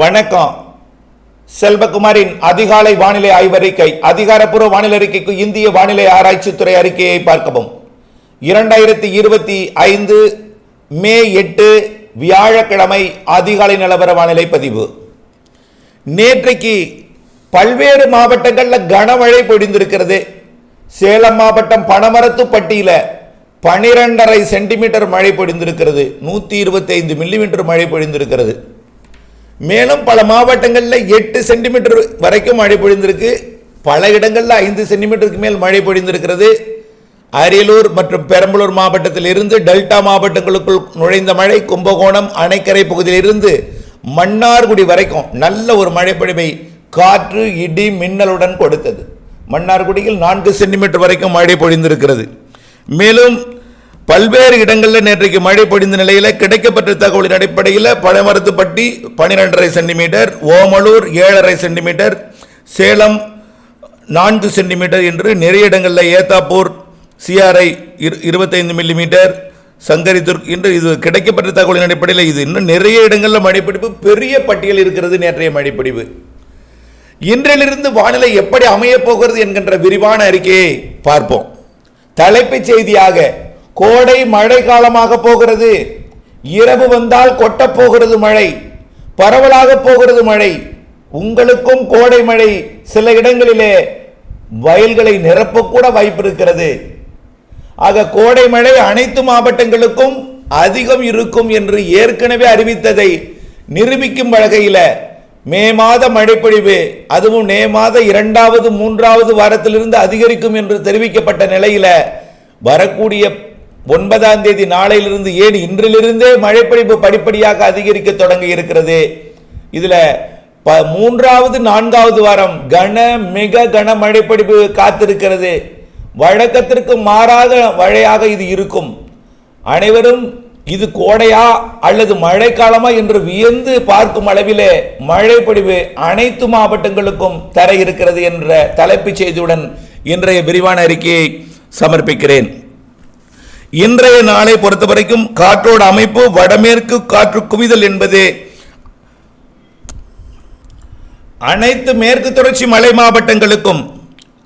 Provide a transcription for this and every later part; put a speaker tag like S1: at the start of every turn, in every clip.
S1: வணக்கம். செல்வகுமாரின் அதிகாலை வானிலை ஆய்வறிக்கை அதிகாரப்பூர்வ வானிலை அறிக்கைக்கு இந்திய வானிலை ஆராய்ச்சித்துறை அறிக்கையை பார்க்கவும். இரண்டாயிரத்தி இருபத்தி ஐந்து மே எட்டு வியாழக்கிழமை அதிகாலை நிலவர வானிலை பதிவு. நேற்றைக்கு பல்வேறு மாவட்டங்களில் கனமழை பொழிந்திருக்கிறது. சேலம் மாவட்டம் பணமரத்துப்பட்டியில் பனிரெண்டரை சென்டிமீட்டர் மழை பொழிந்திருக்கிறது. நூற்றி இருபத்தைந்து மில்லிமீட்டர் மழை பொழிந்திருக்கிறது. மேலும் பல மாவட்டங்களில் எட்டு சென்டிமீட்டர் வரைக்கும் மழை பொழிந்திருக்கு. பல இடங்களில் ஐந்து சென்டிமீட்டருக்கு மேல் மழை பொழிந்திருக்கிறது. அரியலூர் மற்றும் பெரம்பலூர் மாவட்டத்தில் இருந்து டெல்டா மாவட்டங்களுக்குள் நுழைந்த மழை கும்பகோணம் அணைக்கரை பகுதியிலிருந்து மன்னார்குடி வரைக்கும் நல்ல ஒரு மழைப்பொழிவை காற்று இடி மின்னலுடன் கொடுத்தது. மன்னார்குடியில் நான்கு சென்டிமீட்டர் வரைக்கும் மழை பொழிந்திருக்கிறது. மேலும் பல்வேறு இடங்களில் நேற்றைக்கு மழை பொழிந்த நிலையில் கிடைக்கப்பட்ட தகவலின் அடிப்படையில் பழமரத்துப்பட்டி பனிரெண்டரை சென்டிமீட்டர் ஓமலூர் ஏழரை சென்டிமீட்டர் சேலம் நான்கு சென்டிமீட்டர் என்று நிறைய இடங்களில் ஏத்தாப்பூர் சிஆர்ஐ இருபத்தைந்து மில்லிமீட்டர் சங்கரிதுர்க் என்று இது கிடைக்கப்பட்ட தகவலின் அடிப்படையில் இது இன்னும் நிறைய இடங்களில் மழைப்பிடிப்பு பெரிய பட்டியல் இருக்கிறது நேற்றைய மழைப்பிடிவு. இன்றிலிருந்து வானிலை எப்படி அமையப் போகிறது என்கின்ற விரிவான அறிக்கையை பார்ப்போம். தலைப்புச் செய்தியாக கோடை மழை காலமாக போகிறது. இரவு வந்தால் கொட்டப் போகிறது மழை. பரவலாக போகிறது மழை. உங்களுக்கும் கோடை மழை சில இடங்களிலே வயல்களை நிரப்பக்கூட வாய்ப்பு இருக்கிறது. ஆக கோடை மழை அனைத்து மாவட்டங்களுக்கும் அதிகம் இருக்கும் என்று ஏற்கனவே அறிவித்ததை நிரூபிக்கும் வகையில் மே மாத மழைப்பொழிவு அதுவும் மே மாத இரண்டாவது மூன்றாவது வாரத்திலிருந்து அதிகரிக்கும் என்று தெரிவிக்கப்பட்ட நிலையில் வரக்கூடிய ஒன்பதாம் தேதி நாளையிலிருந்து ஏன் இன்றிலிருந்தே மழைப்பொழிவு படிப்படியாக அதிகரிக்க தொடங்கி இருக்கிறது? இதில் ப- மூன்றாவது நான்காவது வாரம் கன மிக கன மழைப்பொழிவு காத்திருக்கிறது. வழக்கத்திற்கு மாறாக மழையாக இது இருக்கும். அனைவரும் இது கோடையா அல்லது மழைக்காலமா என்று வியந்து பார்க்கும் அளவிலே மழை அனைத்து மாவட்டங்களுக்கும் தர இருக்கிறது என்ற தலைப்புச் செய்தியுடன் இன்றைய விரிவான அறிக்கையை சமர்ப்பிக்கிறேன். இன்றைய நாளை பொறுத்தவரைக்கும் காற்றோட அமைப்பு வடமேற்கு காற்று குவிதல் என்பது. அனைத்து மேற்கு தொடர்ச்சி மலை மாவட்டங்களுக்கும்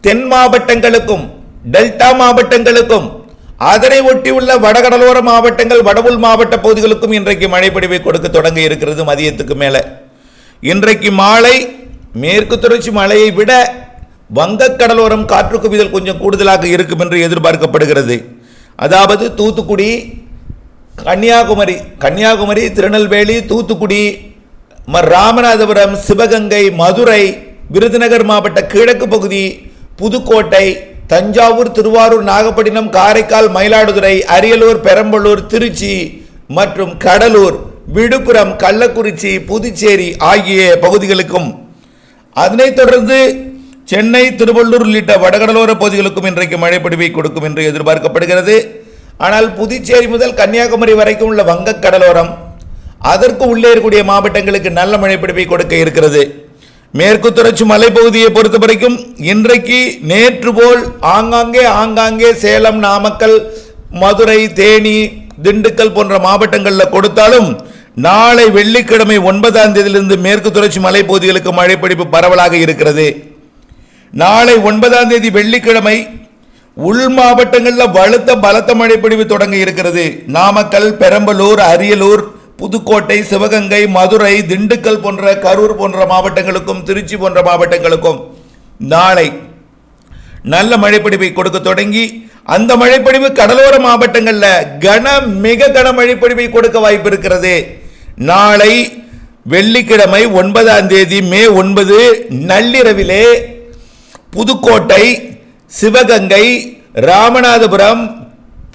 S1: தென் மாவட்டங்களுக்கும் டெல்டா மாவட்டங்களுக்கும் அதனை ஒட்டியுள்ள வடகடலோர மாவட்டங்கள் வடவுள் மாவட்ட பகுதிகளுக்கும் இன்றைக்கு மழைப்பொழிவை கொடுக்க தொடங்க இருக்கிறது மதியத்துக்கு மேலே. இன்றைக்கு மாலை மேற்கு தொடர்ச்சி மலையை விட வங்கக்கடலோரம் காற்று குவிதல் கொஞ்சம் கூடுதலாக இருக்கும் என்று எதிர்பார்க்கப்படுகிறது. அதாவது தூத்துக்குடி கன்னியாகுமரி கன்னியாகுமரி திருநெல்வேலி தூத்துக்குடி ம- ராமநாதபுரம் சிவகங்கை மதுரை விருதுநகர் மாவட்ட கிழக்கு பகுதி புதுக்கோட்டை தஞ்சாவூர் திருவாரூர் நாகப்பட்டினம் காரைக்கால் மயிலாடுதுறை அரியலூர் பெரம்பலூர் திருச்சி மற்றும் கடலூர் விழுப்புரம் கள்ளக்குறிச்சி புதுச்சேரி ஆகிய பகுதிகளுக்கும். அதனைத் தொடர்ந்து சென்னை திருவள்ளூர் உள்ளிட்ட வடகடலோர பகுதிகளுக்கும் இன்றைக்கு மழைப்பொழிவை கொடுக்கும் என்று எதிர்பார்க்கப்படுகிறது. ஆனால் புதுச்சேரி முதல் கன்னியாகுமரி வரைக்கும் உள்ள வங்கக் கடலோரம் அதற்கு உள்ளே இருக்கக்கூடிய மாவட்டங்களுக்கு நல்ல மழைப்பொழிவை கொடுக்க இருக்கிறது. மேற்கு தொடர்ச்சி மலைப்பகுதியை பொறுத்த வரைக்கும் இன்றைக்கு நேற்று போல் ஆங்காங்கே ஆங்காங்கே சேலம் நாமக்கல் மதுரை தேனி திண்டுக்கல் போன்ற மாவட்டங்களில் கொடுத்தாலும் நாளை வெள்ளிக்கிழமை ஒன்பதாம் தேதியிலிருந்து மேற்கு தொடர்ச்சி மலைப்பகுதிகளுக்கு மழைப்பிடிப்பு பரவலாக இருக்கிறது. நாளை ஒன்பதாம் தேதி வெள்ளிக்கிழமை உள் மாவட்டங்களில் வலுத்த பலத்த மழைப்பொழிவு தொடங்க இருக்கிறது. நாமக்கல் பெரம்பலூர் அரியலூர் புதுக்கோட்டை சிவகங்கை மதுரை திண்டுக்கல் போன்ற கரூர் போன்ற மாவட்டங்களுக்கும் திருச்சி போன்ற மாவட்டங்களுக்கும் நாளை நல்ல மழைப்பொழிவை கொடுக்க தொடங்கி அந்த மழைப்பொழிவு கடலோர மாவட்டங்களில் கன மிக கன மழைப்பொழிவை கொடுக்க வாய்ப்பு இருக்கிறது. நாளை வெள்ளிக்கிழமை ஒன்பதாம் தேதி மே ஒன்பது நள்ளிரவிலே புதுக்கோட்டை சிவகங்கை ராமநாதபுரம்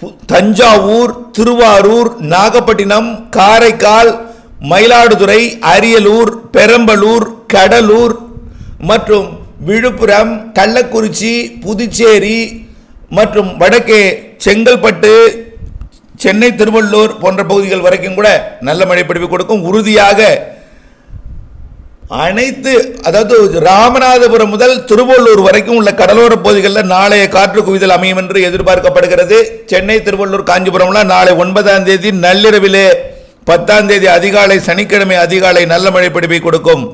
S1: பு- தஞ்சாவூர் திருவாரூர் நாகப்பட்டினம் காரைக்கால் மயிலாடுதுறை அரியலூர் பெரம்பலூர் கடலூர் மற்றும் விழுப்புரம் கள்ளக்குறிச்சி புதுச்சேரி மற்றும் வடக்கே செங்கல்பட்டு சென்னை திருவள்ளூர் போன்ற பகுதிகள் வரைக்கும் கூட நல்ல மழைப்பிடிப்பு கொடுக்கும். உறுதியாக அனைத்து அதாவது ராமநாதபுரம் முதல் திருவள்ளூர் வரைக்கும் உள்ள கடலோர பகுதிகளில் நாளைய காற்று குவிதல் அமையும் என்று எதிர்பார்க்கப்படுகிறது. சென்னை திருவள்ளூர் காஞ்சிபுரம்லாம் நாளை ஒன்பதாம் தேதி நள்ளிரவிலே பத்தாம் தேதி அதிகாலை சனிக்கிழமை அதிகாலை நல்ல மழை பிடிப்பை கொடுக்கும்.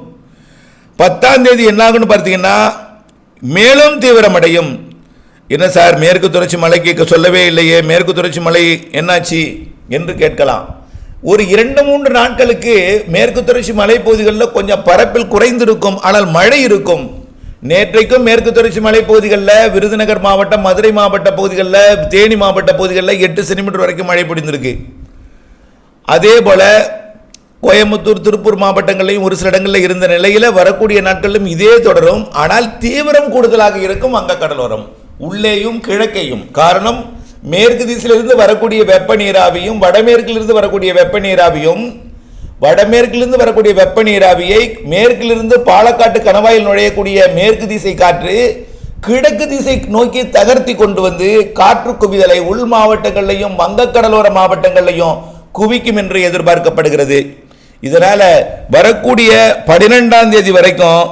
S1: பத்தாம் தேதி என்னாகுன்னு பார்த்தீங்கன்னா மேலும் தீவிரமடையும். என்ன சார் மேற்கு தொடர்ச்சி மலைக்கு சொல்லவே இல்லையே. மேற்கு தொடர்ச்சி மலை என்னாச்சு என்று கேட்கலாம். ஒரு இரண்டு மூன்று நாட்களுக்கு மேற்கு தொடர்ச்சி மலைப்பகுதிகளில் கொஞ்சம் பரப்பில் குறைந்திருக்கும் ஆனால் மழை இருக்கும். நேற்றைக்கும் மேற்கு தொடர்ச்சி மலைப்பகுதிகளில் விருதுநகர் மாவட்டம் மதுரை மாவட்ட பகுதிகளில் தேனி மாவட்ட பகுதிகளில் எட்டு சென்டிமீட்டர் வரைக்கும் மழை பிடிந்திருக்கு அதே போல் கோயம்புத்தூர் திருப்பூர் மாவட்டங்களிலும் ஒரு சில இடங்களில் இருந்த நிலையில் வரக்கூடிய நாட்களிலும் இதே தொடரும். ஆனால் தீவிரம் கூடுதலாக இருக்கும் வங்க கடலோரம் உள்ளேயும் கிழக்கையும். காரணம் மேற்கு திசையிலிருந்து வரக்கூடிய வெப்ப நீராவியும் வடமேற்கிலிருந்து வரக்கூடிய வெப்ப நீராவியும் வடமேற்கிலிருந்து வரக்கூடிய வெப்ப நீராவியை மேற்கிலிருந்து பாலக்காட்டு கணவாயில் நுழையக்கூடிய மேற்கு திசை காற்று கிழக்கு திசை நோக்கி தகர்த்தி கொண்டு வந்து காற்று குவிதலை உள் மாவட்டங்கள்லையும் வங்கக்கடலோர மாவட்டங்கள்லையும் குவிக்கும் என்று எதிர்பார்க்கப்படுகிறது. இதனால் வரக்கூடிய பன்னிரெண்டாம் தேதி வரைக்கும்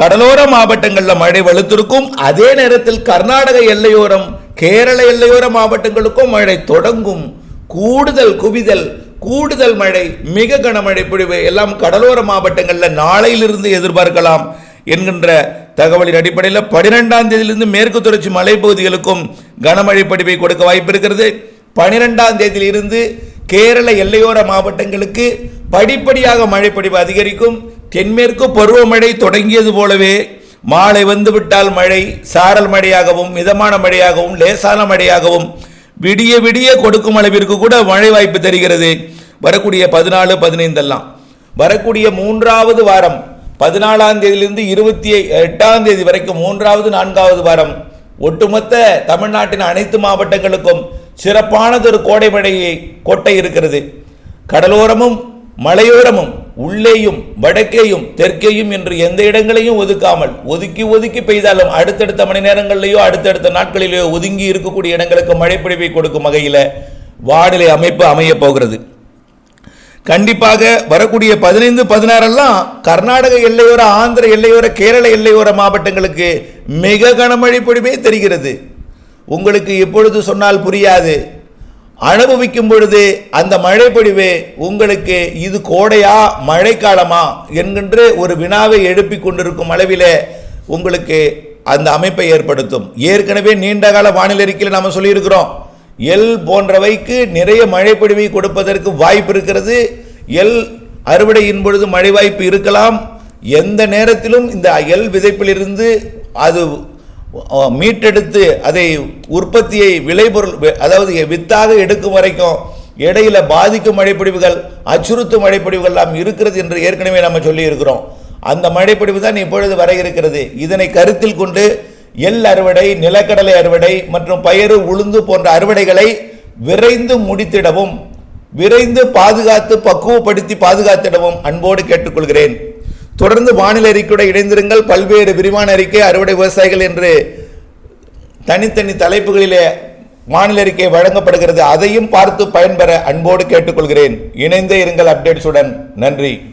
S1: கடலோர மாவட்டங்களில் மழை வலுத்திருக்கும் அதே நேரத்தில் கர்நாடக எல்லையோரம் கேரள எல்லையோர மாவட்டங்களுக்கும் மழை தொடங்கும். கூடுதல் குவிதல் கூடுதல் மழை மிக கனமழை பொழிவு எல்லாம் கடலோர மாவட்டங்களில் நாளையிலிருந்து எதிர்பார்க்கலாம் என்கின்ற தகவலின் அடிப்படையில் பனிரெண்டாம் தேதியிலிருந்து மேற்கு தொடர்ச்சி மலைப்பகுதிகளுக்கும் கனமழை பொழிவை கொடுக்க வாய்ப்பு இருக்கிறது. பனிரெண்டாம் தேதியிலிருந்து கேரள எல்லையோர மாவட்டங்களுக்கு படிப்படியாக மழைப்படிவு அதிகரிக்கும். தென்மேற்கு பருவமழை தொடங்கியது போலவே மாலை வந்துவிட்டால் மழை சாரல் மழையாகவும் மிதமான மழையாகவும் லேசான மழையாகவும் விடிய விடிய கொடுக்கும் அளவிற்கு கூட மழை வாய்ப்பு தெரிகிறது. வரக்கூடிய பதினாலு பதினைந்தெல்லாம். வரக்கூடிய மூன்றாவது வாரம் பதினாலாம் தேதியிலிருந்து இருபத்தி எட்டாம் தேதி வரைக்கும் மூன்றாவது நான்காவது வாரம். ஒட்டுமொத்த தமிழ்நாட்டின் அனைத்து மாவட்டங்களுக்கும் சிறப்பானதொரு கோடை மழையை கோட்டை இருக்கிறது. கடலோரமும் மலையோரமும் உள்ளேயும் வடக்கேயும் தெற்கேயும் என்று எந்த இடங்களையும் ஒதுக்காமல் ஒதுக்கி ஒதுக்கி பெய்தாலும் அடுத்தடுத்த மணி நேரங்களிலேயோ அடுத்தடுத்த நாட்களிலேயோ ஒதுங்கி இருக்கக்கூடிய இடங்களுக்கு மழைப்பொழிவை கொடுக்கும் வகையில் வானிலை அமைப்பு அமையப் போகிறது. கண்டிப்பாக வரக்கூடிய பதினைந்து பதினாறெல்லாம் கர்நாடக எல்லையோர ஆந்திர எல்லையோர கேரள எல்லையோர மாவட்டங்களுக்கு மிக கனமழை பொழிவே தெரிகிறது. உங்களுக்கு எப்பொழுது சொன்னால் புரியாது. அனுபவிக்கும் பொழுது அந்த மழைப்பொழிவு உங்களுக்கு இது கோடையா மழைக்காலமா என்கின்ற ஒரு வினாவை எழுப்பி கொண்டிருக்கும் அளவிலே உங்களுக்கு அந்த அமைப்பை ஏற்படுத்தும். ஏற்கனவே நீண்டகால வானிலை அறிக்கையில் நாம் சொல்லியிருக்கிறோம். எல் போன்றவைக்கு நிறைய மழைப்பொழிவை கொடுப்பதற்கு வாய்ப்பு இருக்கிறது. எல் அறுவடையின் பொழுது மழை வாய்ப்பு இருக்கலாம். எந்த நேரத்திலும் இந்த எல் விதைப்பிலிருந்து அது மீட்டெடுத்து அதை உற்பத்தியை விளைபொருள் அதாவது வித்தாக எடுக்கும் வரைக்கும் இடையில பாதிக்கும் மழைப்பொழிவுகள் அச்சுறுத்தும் மழைப்பொழிவுகள் எல்லாம் இருக்கிறது என்று ஏற்கனவே நம்ம சொல்லியிருக்கிறோம். அந்த மழைப்பொழிவு தான் இப்பொழுது வர இருக்கிறது. இதனை கருத்தில் கொண்டு எள் அறுவடை நிலக்கடலை அறுவடை மற்றும் பயறு உளுந்து போன்ற அறுவடைகளை விரைந்து முடித்திடவும் விரைந்து பாதுகாத்து பக்குவப்படுத்தி பாதுகாத்திடவும் அன்போடு கேட்டுக்கொள்கிறேன். தொடர்ந்து வானிலை அறிக்கையோட இணைந்திருங்கள். பல்வேறு விரிவான அறிக்கை அறுவடை விவசாயிகள் என்று தனித்தனி தலைப்புகளிலே வானிலை அறிக்கை வழங்கப்படுகிறது. அதையும் பார்த்து பயன்பெற அன்போடு கேட்டுக்கொள்கிறேன். இணைந்தே இருங்கள் அப்டேட்ஸுடன். நன்றி.